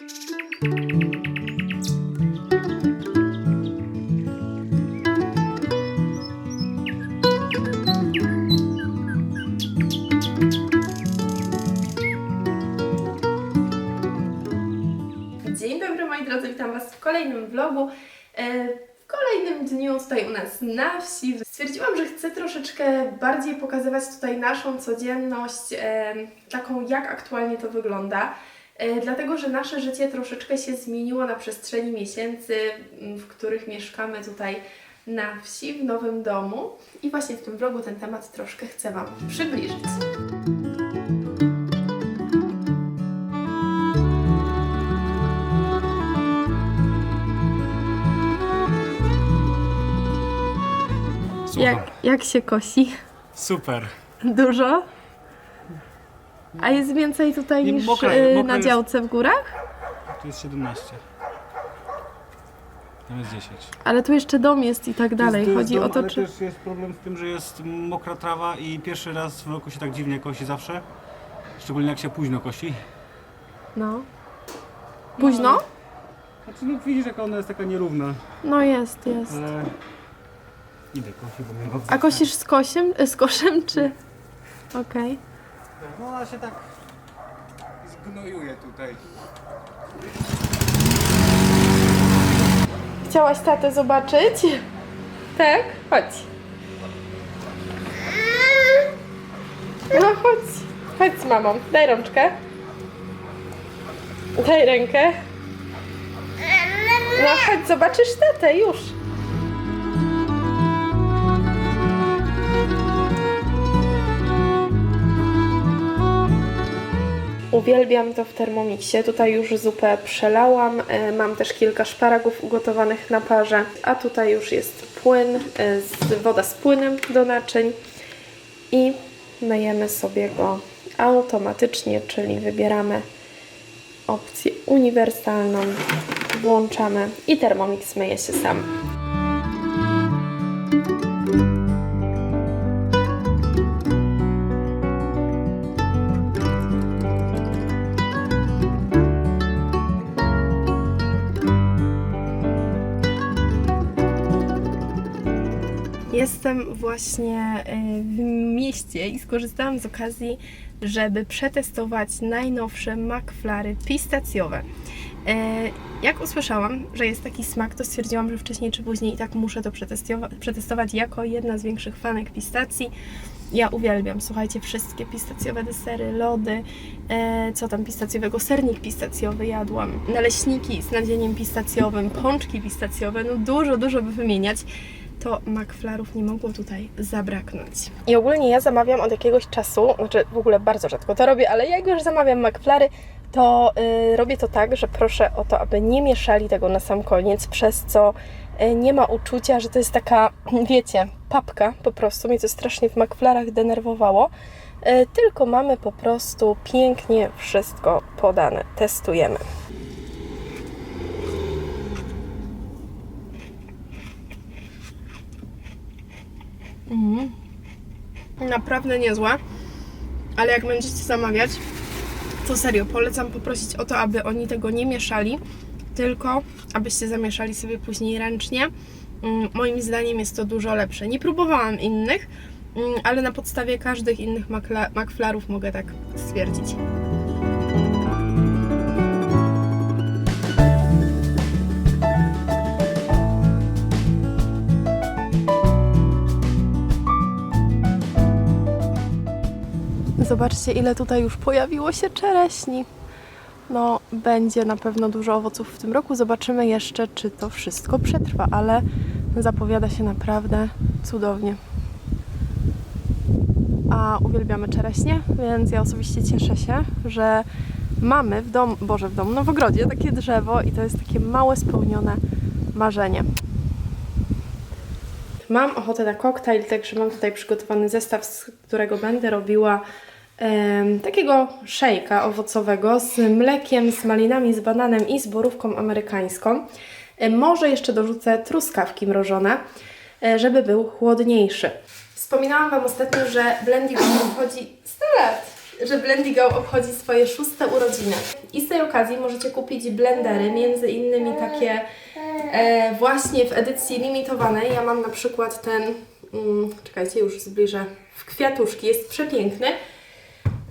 Dzień dobry moi drodzy, witam Was w kolejnym vlogu. E, W kolejnym dniu tutaj u nas na wsi stwierdziłam, że chcę troszeczkę bardziej pokazywać tutaj naszą codzienność, e, taką jak aktualnie to wygląda. E, Dlatego, że nasze życie troszeczkę się zmieniło na przestrzeni miesięcy, w których mieszkamy tutaj na wsi, w nowym domu. I właśnie w tym vlogu ten temat troszkę chcę Wam przybliżyć. Jak, jak się kosi? Super. Dużo? A jest więcej tutaj Nie, niż mokre- y, mokre na jest. działce w górach? Tu jest 17. Tam jest 10. Ale tu jeszcze dom jest i tak dalej. Jest- jest Chodzi o dom, to, ale czy... też jest problem z tym, że jest mokra trawa i pierwszy raz w roku się tak dziwnie kosi zawsze. Szczególnie jak się późno kosi. No. Późno? Znaczy no widzisz jak ona jest taka nierówna, No jest, jest. ale... Idę kosi, bo mnie A kosisz z kosiem, y, z koszem, czy... Okej. No ona się tak zgnojuje tutaj. Chciałaś tatę zobaczyć? Tak? Chodź. No chodź. Chodź z mamą. Daj rączkę. Daj rękę. No chodź, zobaczysz tatę już. Uwielbiam to w Thermomixie. Tutaj już zupę przelałam. E, Mam też kilka szparagów ugotowanych na parze. A tutaj już jest płyn, e, woda z płynem do naczyń. I myjemy sobie go automatycznie, czyli wybieramy opcję uniwersalną, włączamy i Thermomix myje się sam. Jestem właśnie y, w mieście i skorzystałam z okazji, żeby przetestować najnowsze McFlary pistacjowe. E, Jak usłyszałam, że jest taki smak, to stwierdziłam, że wcześniej czy później i tak muszę to przetestować jako jedna z większych fanek pistacji. Ja uwielbiam, słuchajcie, wszystkie pistacjowe desery, lody, e, co tam pistacjowego, sernik pistacjowy jadłam, naleśniki z nadzieniem pistacjowym, pączki pistacjowe, no dużo, dużo by wymieniać to McFlarów nie mogło tutaj zabraknąć. I ogólnie ja zamawiam od jakiegoś czasu, znaczy w ogóle bardzo rzadko to robię, ale jak już zamawiam McFlary, to y, robię to tak, że proszę o to, aby nie mieszali tego na sam koniec, przez co y, nie ma uczucia, że to jest taka, wiecie, papka po prostu. Mnie to strasznie w McFlarach denerwowało. Y, tylko mamy po prostu pięknie wszystko podane. Testujemy. Naprawdę niezłe, ale jak będziecie zamawiać, to serio polecam poprosić o to, aby oni tego nie mieszali, tylko abyście zamieszali sobie później ręcznie. Mm, Moim zdaniem jest to dużo lepsze. Nie próbowałam innych, mm, ale na podstawie każdych innych McFlarów mogę tak stwierdzić. Zobaczcie, ile tutaj już pojawiło się czereśni. No, będzie na pewno dużo owoców w tym roku. Zobaczymy jeszcze, czy to wszystko przetrwa, ale zapowiada się naprawdę cudownie. A uwielbiamy czereśnie, więc ja osobiście cieszę się, że mamy w domu, Boże, w domu, no w ogrodzie takie drzewo i to jest takie małe spełnione marzenie. Mam ochotę na koktajl, także mam tutaj przygotowany zestaw, z którego będę robiła takiego szejka owocowego z mlekiem, z malinami, z bananem i z borówką amerykańską. Może jeszcze dorzucę truskawki mrożone, e, żeby był chłodniejszy. Wspominałam Wam ostatnio, że Blendy wchodzi 100 lat. że Blendigo obchodzi swoje szóste urodziny. I z tej okazji możecie kupić blendery, między innymi takie e, właśnie w edycji limitowanej. Ja mam na przykład ten, mm, czekajcie, już zbliżę, w kwiatuszki, jest przepiękny.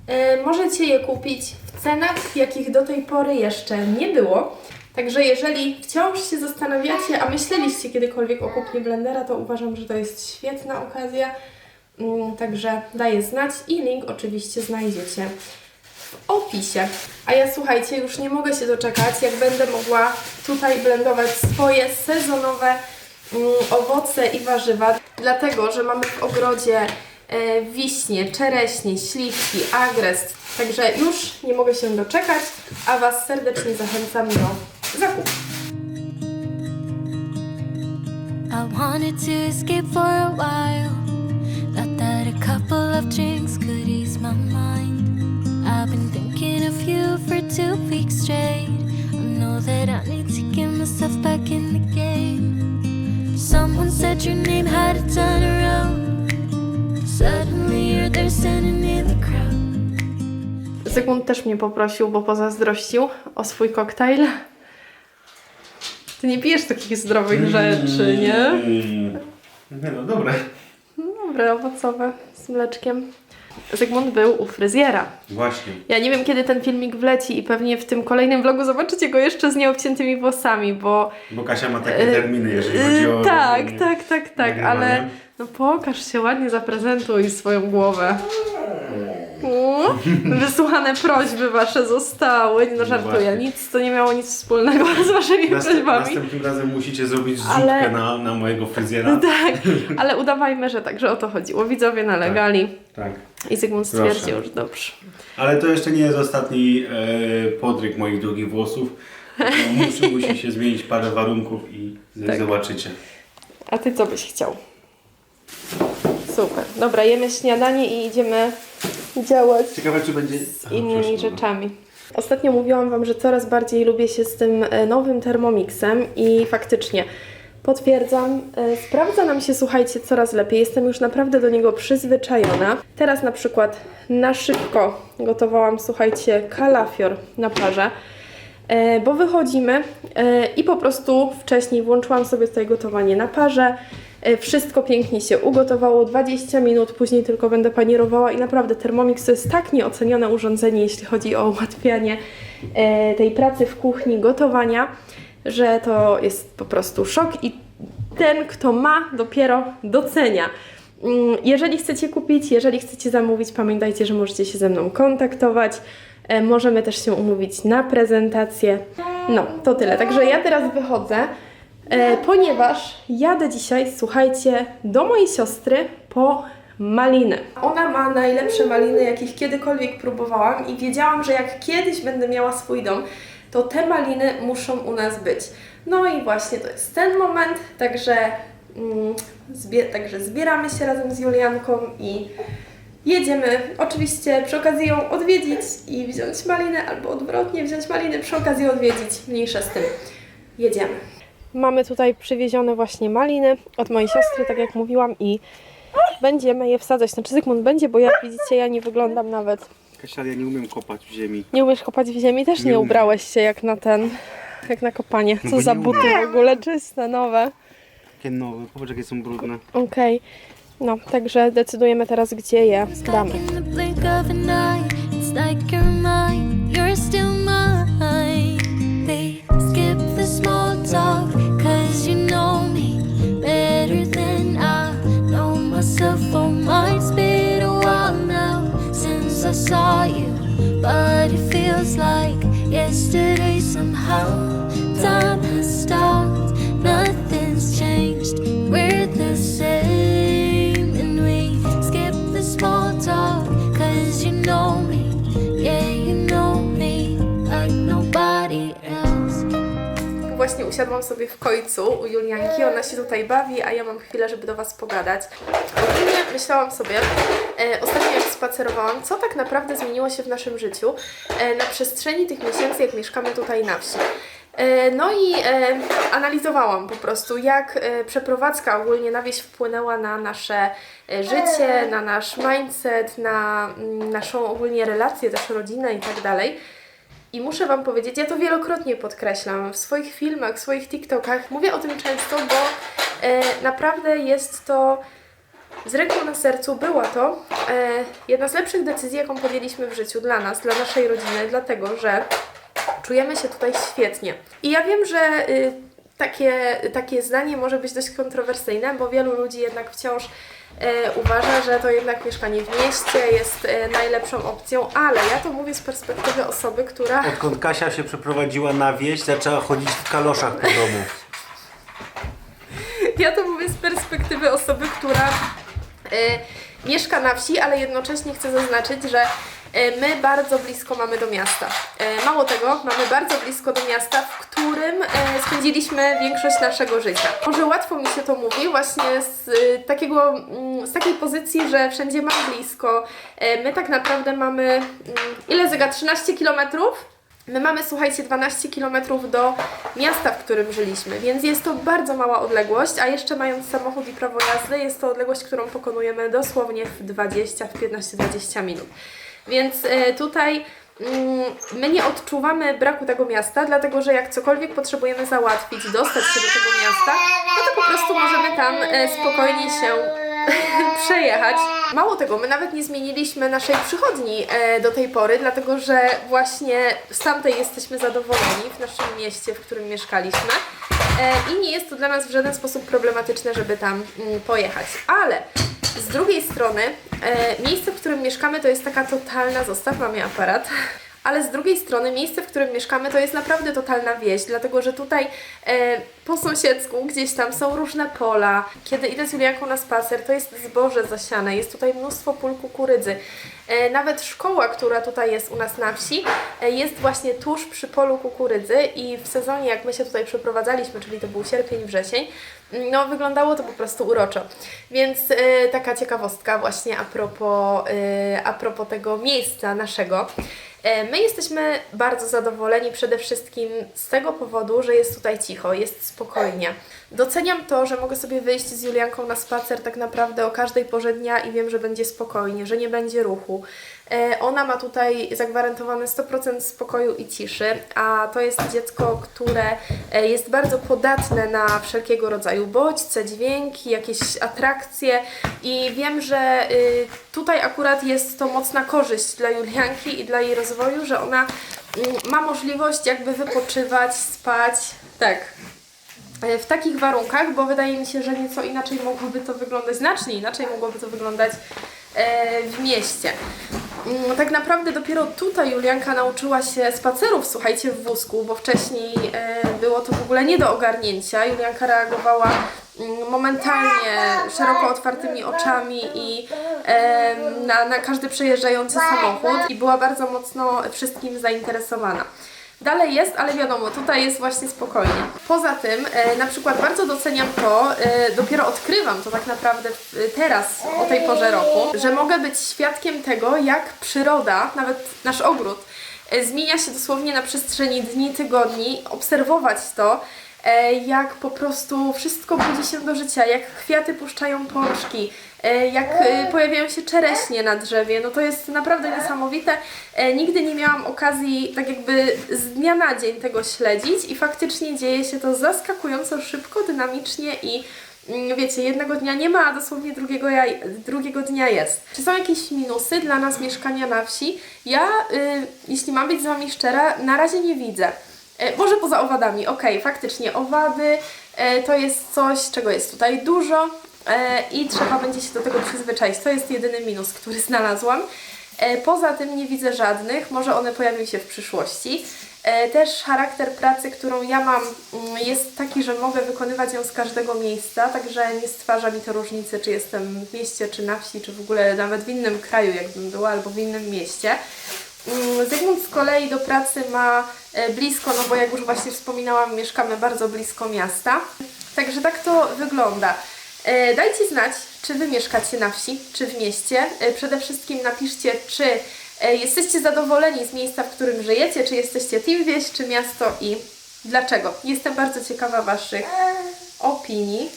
E, możecie je kupić w cenach, jakich do tej pory jeszcze nie było. Także jeżeli wciąż się zastanawiacie, a myśleliście kiedykolwiek o kupnie blendera, to uważam, że to jest świetna okazja. Mm, Także daję znać i link oczywiście znajdziecie w opisie. A ja słuchajcie, już nie mogę się doczekać, jak będę mogła tutaj blendować swoje sezonowe mm, owoce i warzywa, dlatego że mamy w ogrodzie wiśnie, czereśnie, śliwki, agrest. Także już nie mogę się doczekać, a Was serdecznie zachęcam do zakupu. I wanted to escape for a while. Thought that a couple of drinks could ease my mind. I've been thinking of you for two weeks straight. I know that I need to get myself back in the game. Someone said your name Zygmunt też mnie poprosił, bo pozazdrościł o swój koktajl. Ty nie pijesz takich zdrowych rzeczy, nie? Mm. Nie no, dobre. Dobre, owocowe, z mleczkiem. Zygmunt był u fryzjera. Właśnie. Ja nie wiem, kiedy ten filmik wleci i pewnie w tym kolejnym vlogu zobaczycie go jeszcze z nieobciętymi włosami, bo... Bo Kasia ma takie Yy, terminy, jeżeli chodzi o... Yy, tak, tak, tak, tak, nagrywanie. ale no pokaż się ładnie, zaprezentuj swoją głowę. Wysłuchane prośby wasze zostały, no żartuję, właśnie. nic, to nie miało nic wspólnego z waszymi Następ, prośbami. następnym razem musicie zrobić zrzutkę Ale- na, na mojego fryzjera. Tak, ale udawajmy, że tak, że o to chodziło. Widzowie nalegali Tak. i Zygmunt Proszę. stwierdził, że dobrze. Ale to jeszcze nie jest ostatni e, podryk moich długich włosów. Musi, musi się zmienić parę warunków i Tak. zobaczycie. A ty co byś chciał? Super. Dobra, jemy śniadanie i idziemy działać Ciekawe, czy będzie... z innymi rzeczami. Ostatnio mówiłam Wam, że coraz bardziej lubię się z tym e, nowym Thermomixem i faktycznie potwierdzam, e, sprawdza nam się, słuchajcie, coraz lepiej. Jestem już naprawdę do niego przyzwyczajona. Teraz na przykład na szybko gotowałam, słuchajcie, kalafior na parze. E, bo wychodzimy e, i po prostu wcześniej włączyłam sobie tutaj gotowanie na parze. E, Wszystko pięknie się ugotowało, 20 minut, później tylko będę panierowała i naprawdę Thermomix to jest tak nieocenione urządzenie, jeśli chodzi o ułatwianie e, tej pracy w kuchni, gotowania, że to jest po prostu szok i ten, kto ma, dopiero docenia. Mm, Jeżeli chcecie kupić, jeżeli chcecie zamówić, pamiętajcie, że możecie się ze mną kontaktować. E, Możemy też się umówić na prezentację. No, to tyle. Także ja teraz wychodzę, e, ponieważ jadę dzisiaj, słuchajcie, do mojej siostry po maliny. Ona ma najlepsze maliny, jakich kiedykolwiek próbowałam i wiedziałam, że jak kiedyś będę miała swój dom, to te maliny muszą u nas być. No i właśnie to jest ten moment, także, mm, zbie- także zbieramy się razem z Julianką i jedziemy. Oczywiście przy okazji ją odwiedzić i wziąć maliny, albo odwrotnie, wziąć maliny, przy okazji odwiedzić. Mniejsza z tym. Jedziemy. Mamy tutaj przywiezione właśnie maliny od mojej siostry, tak jak mówiłam, i będziemy je wsadzać. Znaczy Zygmunt będzie, bo jak widzicie, ja nie wyglądam nawet. Kasia, ja nie umiem kopać w ziemi. Nie umiesz kopać w ziemi? Też nie, Nie umiem. ubrałeś się jak na ten, jak na kopanie. No Co bo za nie buty w ogóle, czyste, nowe. Takie nowe, popatrz jakie są brudne. Okej. No, także decydujemy teraz, gdzie je damy. In the blink of an eye, it's like you're mine, you're still mine. They skip the small talk, saw you, but it feels like yesterday somehow. Time has stopped, usiadłam sobie w końcu u Julianki, ona się tutaj bawi, a ja mam chwilę, żeby do Was pogadać. Ogólnie myślałam sobie, e, ostatnio jak spacerowałam, co tak naprawdę zmieniło się w naszym życiu e, na przestrzeni tych miesięcy, jak mieszkamy tutaj na wsi. E, No i e, analizowałam po prostu, jak e, przeprowadzka ogólnie na wieś wpłynęła na nasze e, życie, na nasz mindset, na mm, naszą ogólnie relację, też rodzinę i tak dalej. I muszę Wam powiedzieć, ja to wielokrotnie podkreślam w swoich filmach, w swoich TikTokach, mówię o tym często, bo e, naprawdę jest to z ręką na sercu, była to e, jedna z lepszych decyzji, jaką podjęliśmy w życiu dla nas, dla naszej rodziny, dlatego że czujemy się tutaj świetnie. I ja wiem, że y, takie, takie zdanie może być dość kontrowersyjne, bo wielu ludzi jednak wciąż uważa, że to jednak mieszkanie w mieście jest e, najlepszą opcją, ale ja to mówię z perspektywy osoby, która Odkąd Kasia się przeprowadziła na wieś, zaczęła chodzić w kaloszach po domu. Ja to mówię z perspektywy osoby, która e, mieszka na wsi, ale jednocześnie chcę zaznaczyć, że e, my bardzo blisko mamy do miasta. E, mało tego, mamy bardzo blisko do miasta, w którym e, spędziliśmy większość naszego życia. Może łatwo mi się to mówi właśnie z e, takiego, mm, z takiej pozycji, że wszędzie mam blisko. E, my tak naprawdę mamy, mm, ile zega, 13 kilometrów? My mamy, słuchajcie, 12 km do miasta, w którym żyliśmy, więc jest to bardzo mała odległość, a jeszcze mając samochód i prawo jazdy, jest to odległość, którą pokonujemy dosłownie w 20, w 15-20 minut. Więc e, tutaj mm, my nie odczuwamy braku tego miasta, dlatego że jak cokolwiek potrzebujemy załatwić, dostać się do tego miasta, no to po prostu możemy tam e, spokojnie się przejechać. Mało tego, my nawet nie zmieniliśmy naszej przychodni e, do tej pory, dlatego że właśnie z tamtej jesteśmy zadowoleni w naszym mieście, w którym mieszkaliśmy. I nie jest to dla nas w żaden sposób problematyczne, żeby tam mm, pojechać. Ale z drugiej strony, e, miejsce, w którym mieszkamy, to jest taka totalna, zostaw mamie aparat. Ale z drugiej strony, miejsce, w którym mieszkamy, to jest naprawdę totalna wieś, dlatego że tutaj e, po sąsiedzku gdzieś tam są różne pola. Kiedy idę z Julianką na spacer, to jest zboże zasiane, jest tutaj mnóstwo pól kukurydzy. E, nawet szkoła, która tutaj jest u nas na wsi, e, jest właśnie tuż przy polu kukurydzy i w sezonie, jak my się tutaj przeprowadzaliśmy, czyli to był sierpień, wrzesień, no wyglądało to po prostu uroczo. Więc e, taka ciekawostka właśnie a propos, e, a propos tego miejsca naszego. E, My jesteśmy bardzo zadowoleni przede wszystkim z tego powodu, że jest tutaj cicho, jest spokojnie. Doceniam to, że mogę sobie wyjść z Julianką na spacer tak naprawdę o każdej porze dnia i wiem, że będzie spokojnie, że nie będzie ruchu. E, Ona ma tutaj zagwarantowane 100% spokoju i ciszy, a to jest dziecko, które e, jest bardzo podatne na wszelkiego rodzaju bodźce, dźwięki, jakieś atrakcje i wiem, że y, tutaj akurat jest to mocna korzyść dla Julianki i dla jej rozwoju, że ona mm, ma możliwość jakby wypoczywać, spać. Tak, e, w takich warunkach, bo wydaje mi się, że nieco inaczej mogłoby to wyglądać, znacznie inaczej mogłoby to wyglądać w mieście. Mm, Tak naprawdę dopiero tutaj Julianka nauczyła się spacerów, słuchajcie, w wózku, bo wcześniej e, było to w ogóle nie do ogarnięcia. Julianka reagowała mm, momentalnie, szeroko otwartymi oczami i e, na, na każdy przejeżdżający samochód i była bardzo mocno wszystkim zainteresowana. Dalej jest, ale wiadomo, tutaj jest właśnie spokojnie. Poza tym, e, na przykład bardzo doceniam to, e, dopiero odkrywam to tak naprawdę w, teraz, o tej porze roku, że mogę być świadkiem tego, jak przyroda, nawet nasz ogród, e, zmienia się dosłownie na przestrzeni dni, tygodni, obserwować to, e, jak po prostu wszystko budzi się do życia, jak kwiaty puszczają pączki, e, jak e, pojawiają się czereśnie na drzewie, no to jest naprawdę niesamowite. E, Nigdy nie miałam okazji tak jakby z dnia na dzień tego śledzić i faktycznie dzieje się to zaskakująco szybko, dynamicznie i mm, wiecie, jednego dnia nie ma, a dosłownie drugiego, drugiego dnia jest. Czy są jakieś minusy dla nas mieszkania na wsi? Ja, y, jeśli mam być z Wami szczera, na razie nie widzę. E, Może poza owadami, okej, faktycznie owady e, to jest coś, czego jest tutaj dużo e, i trzeba będzie się do tego przyzwyczaić. To jest jedyny minus, który znalazłam. E, Poza tym nie widzę żadnych, może one pojawią się w przyszłości. E, Też charakter pracy, którą ja mam, mm, jest taki, że mogę wykonywać ją z każdego miejsca, także nie stwarza mi to różnicy, czy jestem w mieście, czy na wsi, czy w ogóle nawet w innym kraju, jakbym była, albo w innym mieście. Mm, Zygmunt z kolei do pracy ma e, blisko, no bo jak już właśnie wspominałam, mieszkamy bardzo blisko miasta. Także tak to wygląda. E, Dajcie znać, czy Wy mieszkacie na wsi, czy w mieście. E, Przede wszystkim napiszcie, czy e, jesteście zadowoleni z miejsca, w którym żyjecie, czy jesteście team wieś, czy miasto i Dlaczego? Jestem bardzo ciekawa Waszych opinii.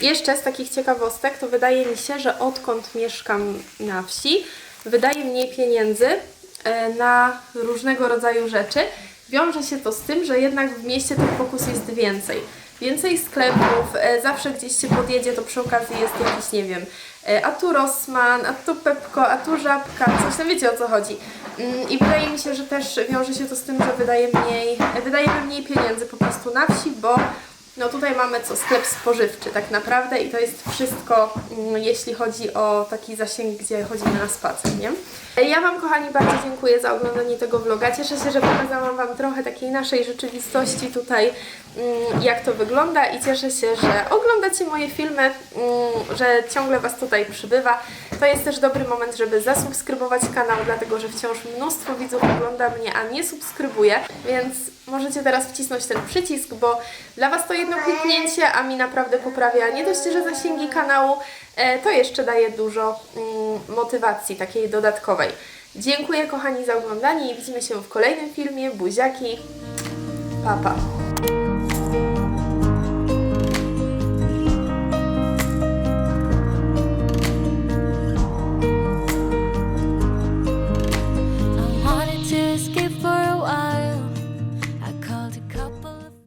Jeszcze z takich ciekawostek to wydaje mi się, że odkąd mieszkam na wsi, wydaje mniej pieniędzy na różnego rodzaju rzeczy. Wiąże się to z tym, że jednak w mieście tych pokus jest więcej. Więcej sklepów, e, zawsze gdzieś się podjedzie, to przy okazji jest jakiś, nie wiem, e, a tu Rossmann, a tu Pepko, a tu Żabka, coś tam wiecie o co chodzi. Mm, I wydaje mi się, że też wiąże się to z tym, że wydaje mniej, wydajemy mniej pieniędzy po prostu na wsi, bo no tutaj mamy co, sklep spożywczy tak naprawdę i to jest wszystko, mm, jeśli chodzi o taki zasięg, gdzie chodzimy na spacer, nie? Ja Wam, kochani, bardzo dziękuję za oglądanie tego vloga. Cieszę się, że pokazałam Wam trochę takiej naszej rzeczywistości tutaj, mm, jak to wygląda i cieszę się, że oglądacie moje filmy, mm, że ciągle Was tutaj przybywa. To jest też dobry moment, żeby zasubskrybować kanał, dlatego że wciąż mnóstwo widzów ogląda mnie, a nie subskrybuje, więc możecie teraz wcisnąć ten przycisk, bo dla Was to jedno kliknięcie, a mi naprawdę poprawia nie dość, że zasięgi kanału, to jeszcze daje dużo mm, motywacji takiej dodatkowej. Dziękuję kochani za oglądanie i widzimy się w kolejnym filmie. Buziaki, pa pa!